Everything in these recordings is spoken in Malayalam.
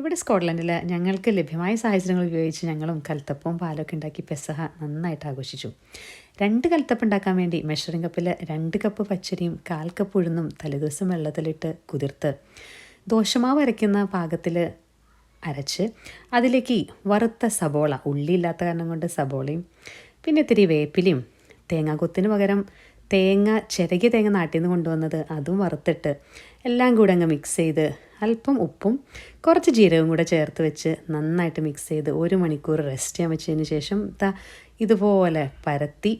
ഇവിടെ സ്കോട്ട്ലൻഡിൽ ഞങ്ങൾക്ക് ലഭ്യമായ സാഹചര്യങ്ങൾ ഉപയോഗിച്ച് ഞങ്ങളും കൽത്തപ്പവും പാലൊക്കെ ഉണ്ടാക്കി പെസഹ നന്നായിട്ട് ആഘോഷിച്ചു. രണ്ട് കൽത്തപ്പ് ഉണ്ടാക്കാൻ വേണ്ടി മെഷറിംഗ് കപ്പിൽ രണ്ട് കപ്പ് പച്ചരിയും കാൽ കപ്പ് ഉഴുന്നും തലേദിവസം വെള്ളത്തിലിട്ട് കുതിർത്ത് ദോശമാവ് അരയ്ക്കുന്ന പാകത്തിൽ അരച്ച് അതിലേക്ക് വറുത്ത സബോള ഉള്ളി ഇല്ലാത്ത കാരണം കൊണ്ട് സബോളയും പിന്നെ ഇത്തിരി വേപ്പിലയും തേങ്ങാക്കൊത്തിന് പകരം തേങ്ങ ചിരകിയ തേങ്ങ നാട്ടിൽ നിന്ന് കൊണ്ടുവന്നത് അതും വറുത്തിട്ട് എല്ലാം കൂടെ അങ്ങ് മിക്സ് ചെയ്ത് അല്പം ഉപ്പും കുറച്ച് ജീരകവും കൂടെ ചേർത്ത് വെച്ച് നന്നായിട്ട് മിക്സ് ചെയ്ത് ഒരു മണിക്കൂർ റെസ്റ്റ് ചെയ്യാൻ വെച്ചതിന് ശേഷം ഇതുപോലെ പരത്തി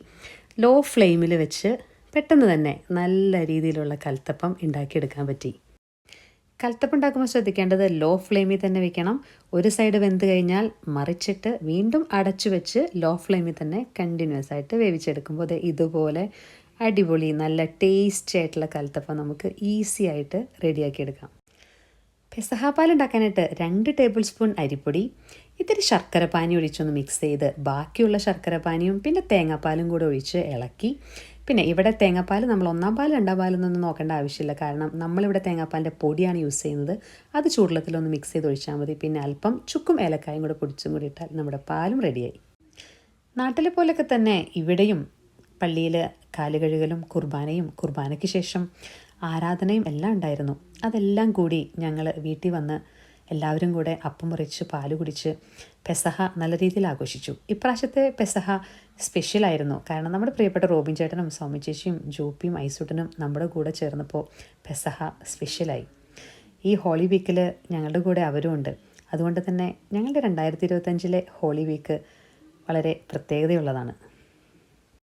ലോ ഫ്ലെയിമിൽ വെച്ച് പെട്ടെന്ന് തന്നെ നല്ല രീതിയിലുള്ള കൽത്തപ്പം ഉണ്ടാക്കിയെടുക്കാൻ പറ്റി. കൽത്തപ്പം ഉണ്ടാക്കുമ്പോൾ ശ്രദ്ധിക്കേണ്ടത് ലോ ഫ്ലെയിമിൽ തന്നെ വെക്കണം. ഒരു സൈഡ് വെന്ത് കഴിഞ്ഞാൽ മറിച്ചിട്ട് വീണ്ടും അടച്ചു വെച്ച് ലോ ഫ്ലെയിമിൽ തന്നെ കണ്ടിന്യൂസ് ആയിട്ട് വേവിച്ചെടുക്കുമ്പോൾ അത് ഇതുപോലെ അടിപൊളി നല്ല ടേസ്റ്റി ആയിട്ടുള്ള കൽത്തപ്പം നമുക്ക് ഈസി ആയിട്ട് റെഡിയാക്കി എടുക്കാം പെസഹാപ്പാൽ ഉണ്ടാക്കാനായിട്ട് രണ്ട് ടേബിൾ സ്പൂൺ അരിപ്പൊടി ഇത്തിരി ശർക്കര പാനി ഒഴിച്ചൊന്ന് മിക്സ് ചെയ്ത് ബാക്കിയുള്ള ശർക്കര പാനിയും പിന്നെ തേങ്ങാപ്പാലും കൂടെ ഒഴിച്ച് ഇളക്കി. പിന്നെ ഇവിടെ തേങ്ങാപ്പാൽ നമ്മൾ ഒന്നാം പാൽ രണ്ടാം പാലൊന്നും നോക്കേണ്ട ആവശ്യമില്ല. കാരണം നമ്മളിവിടെ തേങ്ങാപ്പാലിന്റെ പൊടിയാണ് യൂസ് ചെയ്യുന്നത്. അത് ചൂടുള്ളത്തിലൊന്ന് മിക്സ് ചെയ്ത് ഒഴിച്ചാൽ മതി. പിന്നെ അല്പം ചുക്കും ഏലക്കായും കൂടെ പൊടിച്ചും കൂടി ഇട്ടാൽ നമ്മുടെ പാലും റെഡിയായി നാട്ടിലെ പോലൊക്കെ തന്നെ ഇവിടെയും പള്ളിയിൽ കാലുകഴുകലും കുർബാനയും കുർബാനയ്ക്ക് ശേഷം ആരാധനയും എല്ലാം ഉണ്ടായിരുന്നു. അതെല്ലാം കൂടി ഞങ്ങൾ വീട്ടിൽ വന്ന് എല്ലാവരും കൂടെ അപ്പം മുറിച്ച് പാൽ കുടിച്ച് പെസഹ നല്ല രീതിയിൽ ആഘോഷിച്ചു. ഇപ്രാവശ്യത്തെ പെസഹ സ്പെഷ്യലായിരുന്നു കാരണം നമ്മുടെ പ്രിയപ്പെട്ട റോബിൻ ചേട്ടനും സ്വാമി ചേച്ചിയും ജോപ്പിയും ഐസൂട്ടനും നമ്മുടെ കൂടെ ചേർന്നപ്പോൾ പെസഹ സ്പെഷ്യലായി ഈ ഹോളി വീക്കിൽ ഞങ്ങളുടെ കൂടെ അവരും ഉണ്ട്. അതുകൊണ്ട് തന്നെ ഞങ്ങളുടെ രണ്ടായിരത്തി ഇരുപത്തഞ്ചിലെ ഹോളി വീക്ക് വളരെ പ്രത്യേകതയുള്ളതാണ്.